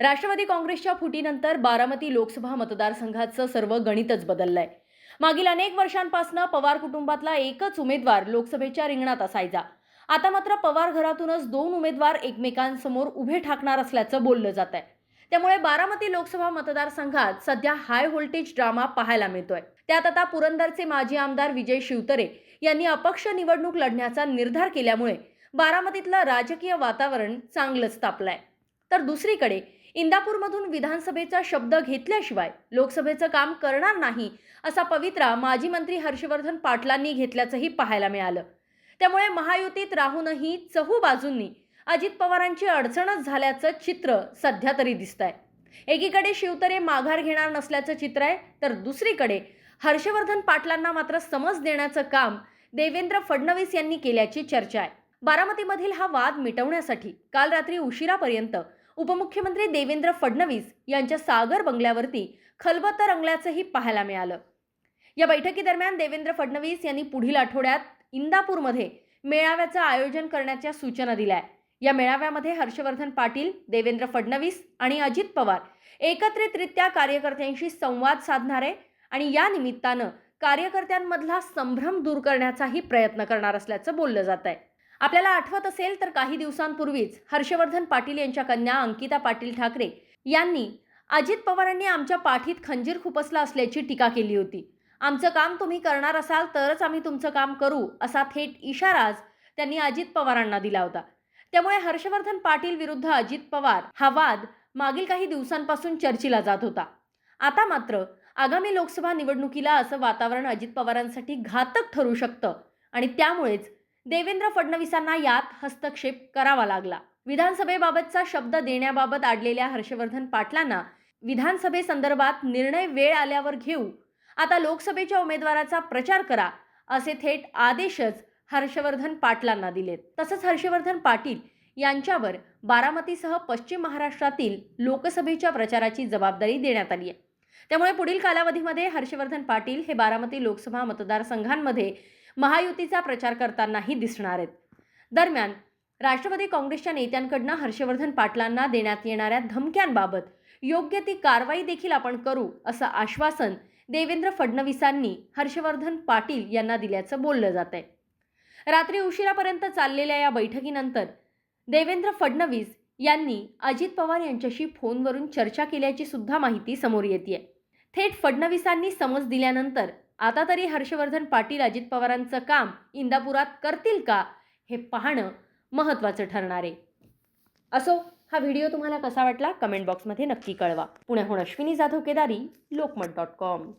राष्ट्रवादी काँग्रेसच्या फुटीनंतर बारामती लोकसभा मतदारसंघाचं सर्व गणितच बदललंय. मागील अनेक वर्षांपासून पवार कुटुंबातला एकच उमेदवार लोकसभेच्या रिंगणात असायचा. आता मात्र पवार घरातूनच दोन उमेदवार एकमेकांसमोर उभे ठाकणार असल्याचं बोललं जात आहे त्यामुळे बारामती लोकसभा मतदारसंघात सध्या हाय व्होल्टेज ड्रामा पाहायला मिळतोय. त्यात आता पुरंदरचे माजी आमदार विजय शिवतरे यांनी अपक्ष निवडणूक लढण्याचा निर्धार केल्यामुळे बारामतीतलं राजकीय वातावरण चांगलंच तापलंय. तर दुसरीकडे इंदापूरमधून विधानसभेचा शब्द घेतल्याशिवाय लोकसभेचं काम करणार नाही असा पवित्रा माजी मंत्री हर्षवर्धन पाटलांनी घेतल्याचंही पाहायला मिळालं. त्यामुळे महायुतीत राहूनही चहू बाजूंनी अजित पवारांची अडचणच झाल्याचं चित्र सध्या तरी दिसतंय. एकीकडे शिवतरे माघार घेणार नसल्याचं चित्र आहे तर दुसरीकडे हर्षवर्धन पाटलांना मात्र समज देण्याचं काम देवेंद्र फडणवीस यांनी केल्याची चर्चा आहे. बारामतीमधील हा वाद मिटवण्यासाठी काल रात्री उशिरापर्यंत उपमुख्यमंत्री देवेंद्र फडणवीस यांच्या सागर बंगल्यावरती खलबत्तं रंगल्याचंही पाहायला मिळालं. या बैठकीदरम्यान देवेंद्र फडणवीस यांनी पुढील आठवड्यात इंदापूरमध्ये मेळाव्याचं आयोजन करण्याच्या सूचना दिल्या. या मेळाव्यामध्ये हर्षवर्धन पाटील देवेंद्र फडणवीस आणि अजित पवार एकत्रितरित्या कार्यकर्त्यांशी संवाद साधणार आहे आणि या निमित्तानं कार्यकर्त्यांमधला संभ्रम दूर करण्याचाही प्रयत्न करणार असल्याचं बोललं जात आहे आपल्याला आठवत असेल तर काही दिवसांपूर्वीच हर्षवर्धन पाटील यांच्या कन्या अंकिता पाटील ठाकरे यांनी अजित पवारांनी आमच्या पाठीत खंजीर खुपसला असल्याची टीका केली होती. आमचं काम तुम्ही करणार असाल तरच आम्ही तुमचं काम करू असा थेट इशाराच त्यांनी अजित पवारांना दिला होता. त्यामुळे हर्षवर्धन पाटील विरुद्ध अजित पवार हा वाद मागील काही दिवसांपासून चर्चेला जात होता. आता मात्र आगामी लोकसभा निवडणुकीला असं वातावरण अजित पवारांसाठी घातक ठरू शकतं आणि त्यामुळेच देवेंद्र फडणवीसांना यात हस्तक्षेप करावा लागला. विधानसभेबाबतचा शब्द देण्याबाबत आडलेल्या हर्षवर्धन पाटलांना विधानसभेसंदर्भात निर्णय वेळ आल्यावर घेऊ आता लोकसभेच्या उमेदवाराचा प्रचार करा असे थेट आदेशच हर्षवर्धन पाटलांना दिलेत. तसंच हर्षवर्धन पाटील यांच्यावर बारामतीसह पश्चिम महाराष्ट्रातील लोकसभेच्या प्रचाराची जबाबदारी देण्यात आली आहे. त्यामुळे पुढील कालावधीमध्ये हर्षवर्धन पाटील हे बारामती लोकसभा मतदारसंघांमध्ये महायुतीचा प्रचार करतानाही दिसणार आहेत. दरम्यान राष्ट्रवादी काँग्रेसच्या नेत्यांकडनं हर्षवर्धन पाटलांना देण्यात येणाऱ्या धमक्यांबाबत योग्य ती कारवाई देखील आपण करू असं आश्वासन देवेंद्र फडणवीसांनी हर्षवर्धन पाटील यांना दिल्याचं बोललं जात आहे रात्री उशिरापर्यंत चाललेल्या या बैठकीनंतर देवेंद्र फडणवीस यांनी अजित पवार यांच्याशी फोनवरून चर्चा केल्याची सुद्धा माहिती समोर येते थेट फडणवीसांनी समज दिल्यानंतर आता तरी हर्षवर्धन पाटील अजित पवारांचं काम इंदापुरात करतील का हे पाहणं महत्त्वाचं ठरणार आहे. असो हा व्हिडिओ तुम्हाला कसा वाटला कमेंट बॉक्समध्ये नक्की कळवा. पुण्याहून अश्विनी जाधव केदारी लोकमत डॉट कॉम.